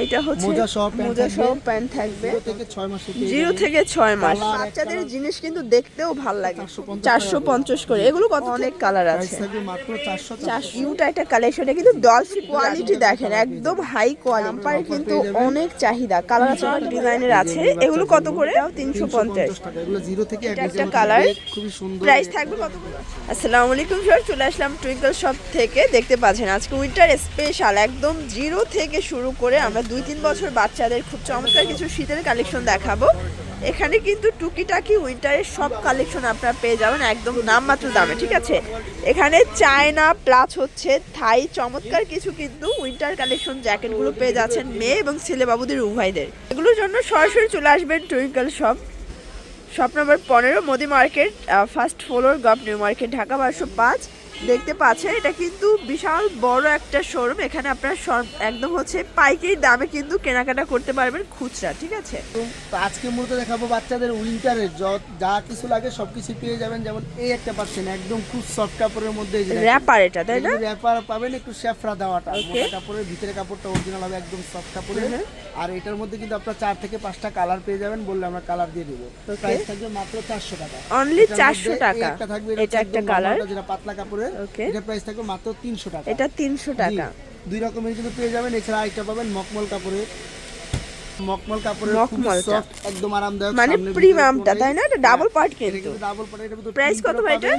এইটা হচ্ছে মোজা সহ মোজা সহ প্যান্ট থাকবে। জিরো থেকে ছয় মাসে। বাচ্চাদের জিনিস কিন্তু দেখতেও ভালো লাগে। চারশো পঞ্চাশ করে। এগুলো কত অনেক কালার আছে। কিউট একটা কালেকশনে কিন্তু ডলফিন কোয়ালিটি দেখেন একদম হাই কোয়ালিটি কিন্তু অনেক চাহিদা। কালার আছে ডিজাইনের আছে। এগুলো। কত করে? তিনশো পঞ্চাশ টাকা। এগুলো জিরো থেকে এক এটা একটা কালার। খুবই সুন্দর। প্রাইস থাকবে কত করে? আসসালামু আলাইকুম স্যার চলে আসলাম টুইঙ্কল শপ থেকে। দেখতে পাচ্ছেন আজকে উইন্টার স্পেশাল একদম জিরো থেকে শুরু করে আমরা দুই তিন বছর বাচ্চাদের খুব চমৎকার কিছু শীতের কালেকশন দেখাবো। এখানে কিন্তু টুকিটাকি উইন্টারের সব কালেকশন আপনারা পেয়ে যাবেন একদম নামমাত্র দামে, ঠিক আছে? এখানে চায়না প্লাস হচ্ছে থাই, চমৎকার কিছু কিন্তু উইন্টার কালেকশন জ্যাকেটগুলো পেয়ে যাচ্ছেন মেয়ে এবং ছেলে বাবুদের, উভয়দের। এগুলোর জন্য সরাসরি চলে আসবেন টুইঙ্কল শপ শপ নম্বর পনেরো Modi market first floor gov new market Dhaka বারোশো পাঁচ। দেখতে পাচ্ছেন এটা কিন্তু বিশাল বড় একটা শোরুম। এখানে আপনারা একদম হচ্ছে পাইকারি দামে কিন্তু কেনাকাটা করতে পারবেন খুচরা ঠিক আছে? তো আজকে মূলত দেখাবো বাচ্চাদের উইন্টারের য- কিছু লাগে সবকিছু পেয়ে যাবেন। যেমন এই একটা পাচ্ছেন একদম খুব সফট কাপড়ের মধ্যে। র্যাপার এটা তাই না? র্যাপার পাবেন একটু শেফরা দেওয়াটা। কাপড়ের ভিতরে কাপড়টা অরিজিনাল হবে একদম সফট কাপড়ের। আর এটার মধ্যে কিন্তু আপনার চার থেকে পাঁচটা কালার পেয়ে যাবেন বললে আমরা কালার দিয়ে দেবো. প্রাইস থাকবে মাত্র চারশো টাকা। অনলি চারশো টাকা। একটা থাকবে এটা একটা কালার যেটা পাতলা কাপড়ের এটা প্রাইস থাকবে মাত্র তিনশো টাকা। এটা তিনশো টাকা। দুই রকমের কিন্তু পেয়ে যাবেন। এছাড়া আরেকটা পাবেন মকমল কাপড়ের। মকমল কাপড়ের সফট একদম আরামদায়ক মানে প্রিমিয়ামটা তাই না? এটা ডাবল পার্ট কিন্তু। ডাবল পরে এটা Price কত ভাই এটা?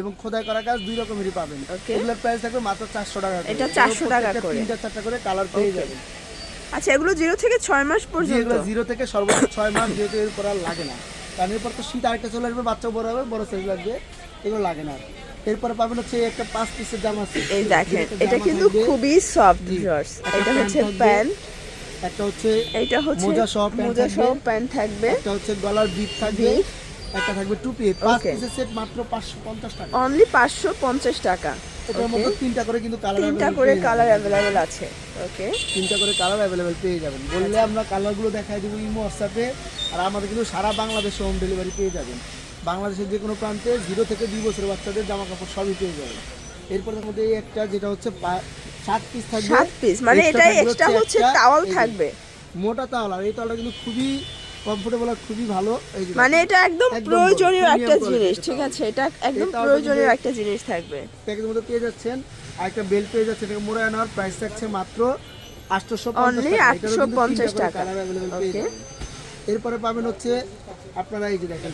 এবং খোদাই করা কাজ দুই রকমেরই পাবেন। এগুলোর প্রাইস থাকবে মাত্র চারশো টাকা এটা 400 টাকা করে। তিনটা চারটা করে কালার পেয়ে যাবেন। আচ্ছা এগুলো জিরো থেকে ছয় মাস পর্যন্ত? এগুলো জিরো থেকে সর্বোচ্চ ছয় মাস যেহেতু এরপর আর লাগে না। কারণ এরপর তো শীত আরেকটা চলে আসবে বাচ্চা বড় হবে বড় সাইজ লাগবে এগুলো লাগে না আর। এরপরে পাবেন হচ্ছে একটা পাঁচ পিসের জামা আছে। এই দেখেন এটা কিন্তু খুবই সফট জি, ভিউয়ার্স একটা এটা হচ্ছে প্যান্ট একটা হচ্ছে এইটা হচ্ছে মোজা সহ মোজা সহ প্যান্ট থাকবে। একটা হচ্ছে গলার বিট থাকবে একটা থাকবে টুপি। পাঁচ পিসের সেট মাত্র পাঁচশো পঞ্চাশ টাকা। অনলি পাঁচশো পঞ্চাশ টাকা। এটার মধ্যে তিনটা করে কিন্তু কালার তিনটা করে কালার অ্যাভেলেবেল আছে। ওকে তিনটা করে কালার অ্যাভেলেবেল পেয়ে যাবেন। বললে আমরা কালারগুলো দেখাই দেবো ইমো হোয়াটসঅ্যাপে আর আমাদের কিন্তু সারা বাংলাদেশে হোম ডেলিভারি পেয়ে যাবেন। বাংলাদেশের যে কোনো প্রান্তে জিরো থেকে দুই বছরের বাচ্চাদের জামা কাপড় সবই পেয়ে যাবে। এরপর তার মধ্যে এই একটা যেটা হচ্ছে সাত পিস থাকবে। সাত পিস মানে এটা এক্সট্রা হচ্ছে টাওয়াল থাকবে। মোটা তাওয়াল আর এই তাওয়ালটা কিন্তু খুবই কমফোর্টেবল আর খুবই ভালো। মানে এটা একদম প্রয়োজনীয় একটা জিনিস ঠিক আছে? এটা একদম প্রয়োজনীয় একটা জিনিস থাকবে। প্যাকেজের মধ্যে পেয়ে যাচ্ছেন আর একটা বেল্ট পেয়ে যাচ্ছেন এটাকে মোড়ে আনার প্রাইস থাকছে মাত্র আটশোশো Only 850 টাকা। এরপরে পাবেন হচ্ছে আপনারা এই যে দেখেন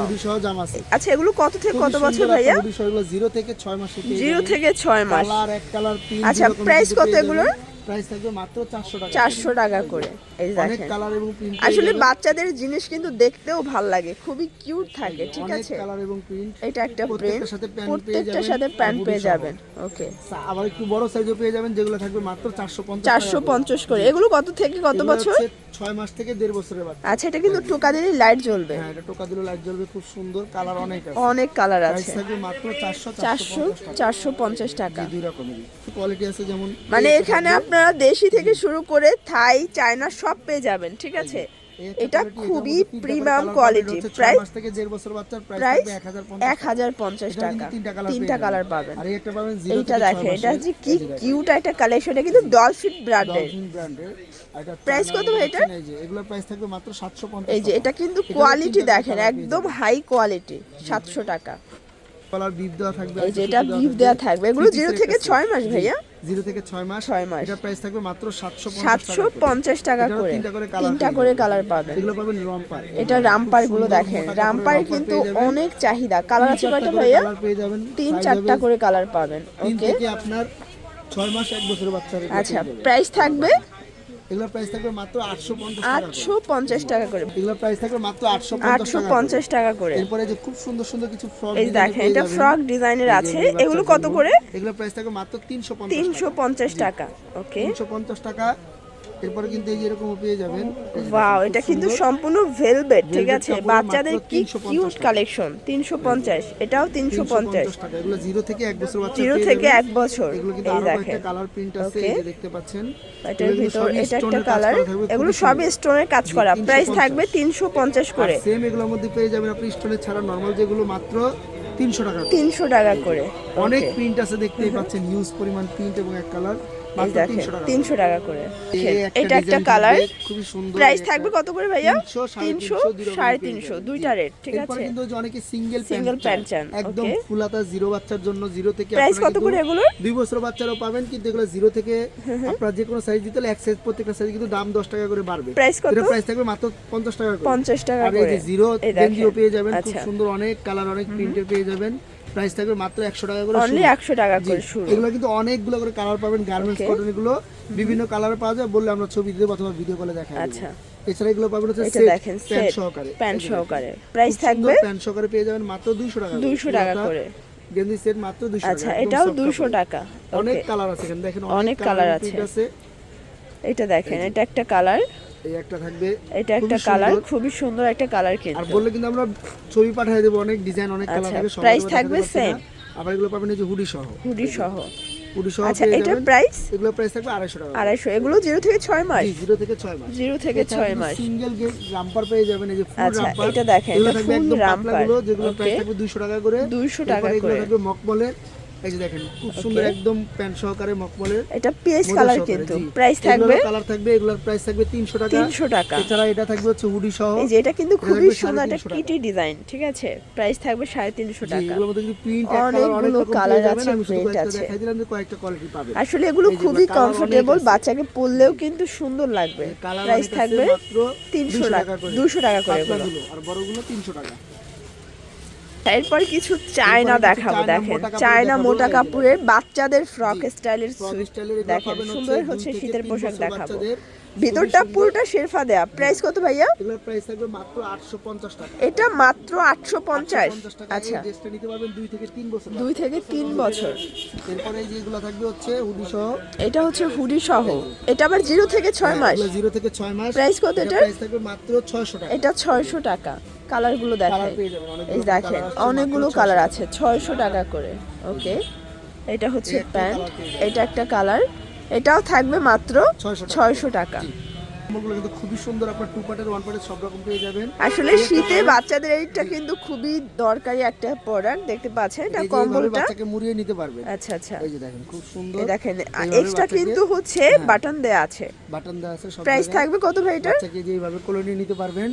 হুডি সহ জামা আছে। আচ্ছা এগুলো কত থেকে কত বছর ভাইয়া? হুডি সহ এগুলো জিরো থেকে ছয় থেকে জিরো থেকে ছয় মাস। কালার এক কালার তিন আচ্ছা, প্রাইস কত এগুলোর? প্রাইস থাকবে মাত্র চারশো টাকা। চারশো টাকা করে এই অনেক কালার এবং প্রিন্ট আসলে বাচ্চাদের জিনিস কিন্তু দেখতেও ভালো লাগে খুবই কিউট থাকে ঠিক অনেক আছে? কালার এবং প্রিন্ট এটা একটা প্রিন্ট প্রত্যেকটার সাথে প্যান্ট পেয়ে যাবেন, সাথে প্যান্ট পেয়ে যাবেন ওকে আবার একটু বড় সাইজও পেয়ে যাবেন যেগুলো থাকবে মাত্র চারশো পঞ্চাশ চারশো পঞ্চাশ করে। এগুলো কত থেকে কত বছর? ছয় মাস থেকে দেড় বছরের বাচ্চা। আচ্ছা এটা কিন্তু টোকা দিলে লাইট জ্বলবে। হ্যাঁ এটা টোকা দিলে লাইট জ্বলবে খুব সুন্দর কালার অনেক আছে। অনেক কালার আছে। মাত্র চারশো চারশো চারশো পঞ্চাশ টাকা। দুই রকমেরই। কোয়ালিটি আছে যেমন মানে এখানে থাকবে, আপনারা দেশি থেকে শুরু করে থাই চায়না সব পেয়ে যাবেন ঠিক আছে? এটা খুবই প্রিমিয়াম কোয়ালিটি প্রাইস থেকে দেড় বছর বাচ্চার প্রাইস প্রাইস এক হাজার পঞ্চাশ টাকা। তিনটা কালার পাবেন। আর একটা পাবেন এইটা দেখেন এটা। যে কি কিউট একটা কালেকশন এটা কিন্তু ডলফিন ব্র্যান্ডের চায়না কত ভাই এটা? এই যে এগুলোর প্রাইস থাকবে মাত্র 750 এই যে এটা কিন্তু কোয়ালিটি দেখেন একদম হাই কোয়ালিটি সাতশো টাকা। কলার বিপ দেওয়া থাকবে এই যে এটা বিফ দেওয়া থাকবে। এগুলো জিরো থেকে ছয় মাস ভাইয়া। জিরো থেকে ছয় মাস। ছয় মাস। এটা প্রাইস থাকবে মাত্র সাতশো সাতশো পঞ্চাশ টাকা করে। তিনটা করে কালার পাবেন এগুলো পাবেন রামপার এটা রামপারগুলো দেখেন। রামপার কিন্তু অনেক চাহিদা। কালার আছে কয়টা ভাইয়া? তিন চারটা করে কালার পাবেন। ওকে আপনার ছয় মাস এক বছরের বাচ্চা আচ্ছা প্রাইস থাকবে এগুলোর প্রাইস থাকবে মাত্র 850 টাকা করে। আটশো পঞ্চাশ টাকা করে। এগুলোর প্রাইস থাকবে মাত্র 850 আটশো পঞ্চাশ টাকা করে। এরপরে যে খুব সুন্দর সুন্দর কিছু ফ্রক এই দেখেন এটা ফ্রক ডিজাইনের আছে। এগুলো কত করে? এগুলোর প্রাইস থাকবে মাত্র 350 টাকা। তিনশো পঞ্চাশ টাকা ওকে 350 টাকা। এরপরে কিন্তু এই এরকম পেয়ে যাবেন। ওয়াও এটা কিন্তু সম্পূর্ণ ভেলভেট ঠিক আছে? বাচ্চাদের কি কিউট কালেকশন তিনশো পঞ্চাশ এটাও তিনশো পঞ্চাশ। 350 টাকা। এগুলো জিরো থেকে এক বছর বাচ্চা জিরো পেয়ে থেকে যাবেন। এক বছর। এগুলো কিন্তু আরও কয়েকটা কালার প্রিন্ট আছে এই দেখতে পাচ্ছেন। এটার ভিতর এটা একটা কালার এগুলো সবই স্টোনের কাজ করা। প্রাইস থাকবে তিনশো পঞ্চাশ করে। সেম এগুলোর মধ্যে পেয়ে যাবেন আপনি স্টোনের ছাড়া নরমাল যেগুলো মাত্র তিনশো টাকা তিনশো টাকা করে। অনেক প্রিন্ট আছে দেখতেই পাচ্ছেন। হিউজ পরিমাণ প্রিন্ট এবং এক কালার দেখেন তিনশো টাকা করে। এটা একটা কালার খুবই সুন্দর প্রাইস থাকবে কত করে ভাইয়া? তিনশো সাড়ে তিনশো দুইটা রেট ঠিক আছে? কিন্তু অনেকে সিঙ্গেল Single প্যান্ট চান, একদম ফুলাতা জিরো বাচ্চার জন্য জিরো থেকে প্রাইস কত করে এগুলোর? দুই বছর বাচ্চারাও পাবেন কিন্তু এগুলো জিরো থেকে আপনার যে কোনো সাইজ দিতে হলে এক সাইজ প্রত্যেকটা সাইজ কিন্তু দাম দশ টাকা করে বাড়বে। প্রাইস কত? প্রাইস থাকবে মাত্র পঞ্চাশ টাকা করে। পঞ্চাশ টাকা আর এই করে। যে জিরো এই পেয়ে যাবেন খুব আচ্ছা। সুন্দর অনেক কালার অনেক প্রিন্টের পেয়ে যাবেন। প্রাইস থাকবে মাত্র একশো টাকা করে অনলি শুরু। একশো টাকা করে শুরু। এগুলো কিন্তু অনেকগুলো করে কালার পাবেন গার্মেন্টস কটন এগুলো। বিভিন্ন কালার পাওয়া যায় বললে আমরা ছবি দিতে অথবা ভিডিও কলে দেখা আচ্ছা। এছাড়া এগুলো পাবেন হচ্ছে এটা সেট দেখেন প্যান্ট সহকারে। প্যান্ট। সহকারে। প্রাইস থাকবে প্যান্ট সহকারে পেয়ে যাবেন মাত্র 200 টাকা 200 টাকা করে। গেঞ্জি সেট মাত্র 200 টাকা। আচ্ছা এটাও soft দুশো কাপড়। টাকা। অনেক কালার আছে এখানে। দেখেন অনেক কালার আছে। এটা দেখেন এটা একটা কালার এই একটা থাকবে। এটা একটা কালার খুবই সুন্দর একটা কালার আর বললে কিন্তু আমরা ছবি পাঠিয়ে দেবো অনেক ডিজাইন অনেক কালার আচ্ছা, সবাই থাকবে পারছি না। same? আবার এগুলো পাবেন এই যে হুডি সহ। হুডি সহ। হুডি সহ আচ্ছা এটার প্রাইস এগুলো প্রাইস থাকবে 250 টাকা। আড়াইশো এগুলো জিরো থেকে ছয় মাস? জি জিরো থেকে 6 মাস। জিরো থেকে ছয় মাস। সিঙ্গেল গেট রাম্পার পেয়ে যাবেন এই যে ফুল আচ্ছা, রাম্পার এটা দেখেন, এটা থাকবে full রাম্পার। যেগুলো প্রাইস থাকবে 200 টাকা করে। 200 এরপরে টাকা এগুলো করে। থাকবে মকমলের এই যে দেখেন খুব সুন্দর একদম প্যান্ট সহকারে মকমলের এটা কালার কিন্তু। প্রাইস থাকবে কালার থাকবে এগুলোর প্রাইস থাকবে 300 টাকা। তিনশো টাকা। এছাড়া এটা থাকবে হচ্ছে হুডি সহ। এই যে এটা কিন্তু খুবই সুন্দর একটা কিটি ডিজাইন ঠিক আছে? প্রাইস থাকবে সাড়ে তিনশো জি, টাকা। এগুলোর মধ্যে কিন্তু প্রিন্ট কালার আছে, কয়েকটা আছে। দেখাই দিলাম যে কয়েকটা কোয়ালিটি পাবেন। আসলে এগুলো খুবই কমফোর্টেবল বাচ্চাকে পরলেও কিন্তু সুন্দর লাগবে। প্রাইস থাকবে মাত্র তিনশো টাকা করে। দুশো টাকা করে আর বড়গুলো 300 টাকা। এরপর কিছু চায়না দেখাবো দেখেন চায়না মোটা কাপড়ের বাচ্চাদের ফ্রক স্টাইলের দেখেন সুন্দর হচ্ছে শীতের পোশাক দেখাবো। ভিতরটা পুরোটা শেরফা দেয়া। প্রাইস কত ভাইয়া? এগুলোর প্রাইস থাকবে মাত্র 850 টাকা। এটা মাত্র আটশো পঞ্চাশ। 850 টাকা আচ্ছা। ড্রেসটা নিতে পারবেন 2 থেকে 3 বছর দুই থেকে তিন বছর। এরপরে যেগুলো থাকবে হচ্ছে হুডি সহ। এটা হচ্ছে হুডি সহ। এটা আবার জিরো থেকে ছয় মাস। এগুলো 0 থেকে 6 মাস। Price কত এটার? প্রাইস থাকবে মাত্র 600 টাকা। এটা ছয়শো টাকা। কালারগুলো কালার দেখেন। এই দেখেন অনেকগুলো কালার আছে ছয়শো টাকা করে। ওকে এটা হচ্ছে প্যান্ট। এটা একটা কালার এটাও থাকবে মাত্র ছয়শো টাকা। কিন্তু খুবই সুন্দর আপনার টু পার্টের ওয়ান পার্টের সব রকম পেয়ে যাবেন। আসলে শীতে বাচ্চাদের এইটা কিন্তু খুবই দরকারি একটা প্রোডাক্ট দেখতে পাচ্ছেন এটা কম্বলটা। বাচ্চাকে মুড়িয়ে নিতে পারবেন। আচ্ছা আচ্ছা। এই যে দেখেন খুব সুন্দর। দেখেন এক্সট্রা কিন্তু হচ্ছে হ্যাঁ। বাটন দেয়া আছে। বাটন দেওয়া আছে সব প্রাইস থাকবে কত ভাই এটার? বাচ্চাকে যে এইভাবে কোলে নিয়ে নিতে পারবেন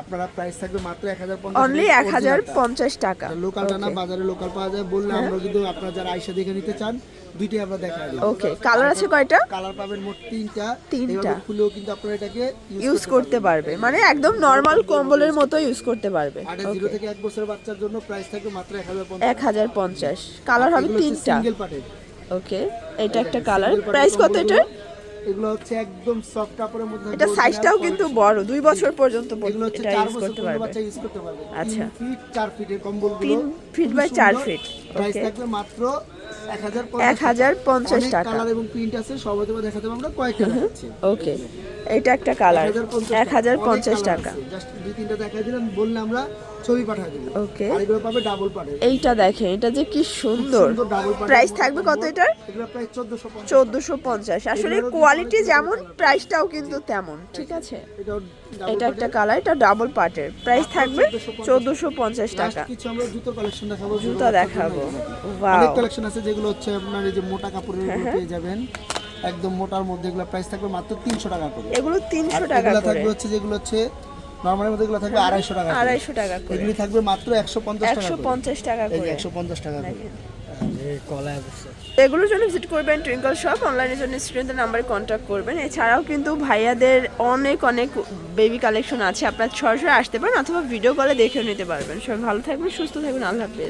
আপনারা প্রাইস থাকবে মাত্র এক হাজার অনলি এক হাজার পঞ্চাশ টাকা। লোকালটা না বাজারে লোকাল পাওয়া যায়। বললে আমরা কিন্তু আপনারা যারা আইসা দেখে নিতে চান দুইটাই আমরা দেখা দিই ওকে কালার আছে কয়টা? কালার পাবেন মোট তিনটা। তিনটা। খুলেও কিন্তু আপনারা এটাকে ইউজ করতে পারবে। মানে একদম নর্মাল কম্বলের মতো ইউজ করতে পারবে। আর জিরো থেকে এক বছরের বাচ্চার জন্য প্রাইস থাকবে মাত্র এক হাজার এক হাজার পঞ্চাশ। কালার হবে তিনটা। সিঙ্গেল পার্টের ওকে এটা একটা কালার প্রাইস কত এটা এগুলো হচ্ছে একদম সফট কাপড়ের মধ্যে এটা সাইজটাও কিন্তু বড় দুই বছর পর্যন্ত এগুলো হচ্ছে চার বছর পর্যন্ত বাচ্চা ইউজ করতে পারবে। আচ্ছা। ফিট চার ফিটের কম্বলগুলো। তিন ফিট বাই চার ফিট, প্রাইস. থাকবে মাত্র এক হাজার এক হাজার পঞ্চাশ টাকা। কালার এবং প্রিন্ট আছে সবাই দেখাতে আমরা কয়েকটা ওকে এটা একটা কালার এক হাজার পঞ্চাশ টাকা। দুই তিনটা দেখাই দিলাম বললে আমরা ছবি পাঠিয়ে ওকে এইটা দেখেন এটা যে কি সুন্দর। প্রাইস থাকবে কত এটার? চোদ্দশো পঞ্চাশ। আসলে কোয়ালিটি যেমন প্রাইসটাও কিন্তু তেমন ঠিক আছে? এটা একটা কালার এটা ডাবল পার্টের প্রাইস থাকবে চোদ্দোশো পঞ্চাশ। টাকা। কিছু আমরা জুতো কালেকশন দেখাবো জুতা দেখাবো। অনেক কালেকশন আছে যেগুলো হচ্ছে আপনার এই যে মোটা কাপড়ের হ্যাঁ, এগুলো পেয়ে যাবেন। একদম মোটার মধ্যে এগুলো প্রাইস থাকবে মাত্র তিনশো টাকা করে। এগুলো তিনশো টাকা এগুলো থাকবে হচ্ছে যেগুলো হচ্ছে নর্মালের মধ্যে এগুলো থাকবে আড়াইশো টাকা করে। আড়াইশো টাকা করে। এগুলি থাকবে মাত্র একশো পঞ্চাশ টাকা একশো করে। পঞ্চাশ টাকা করে। একশো পঞ্চাশ টাকা করে। এগুলোর জন্য ভিজিট করবেন টুইঙ্কল শপ অনলাইনের জন্য স্টুডেন্টের নাম্বারে কন্ট্যাক্ট করবেন। এছাড়াও কিন্তু ভাইয়াদের অনেক অনেক বেবি কালেকশন আছে। আপনার সরাসরি আসতে পারেন অথবা ভিডিও কলে দেখেও নিতে পারবেন। সবাই ভালো থাকবেন সুস্থ থাকবেন। আল্লাহ হাফেজ।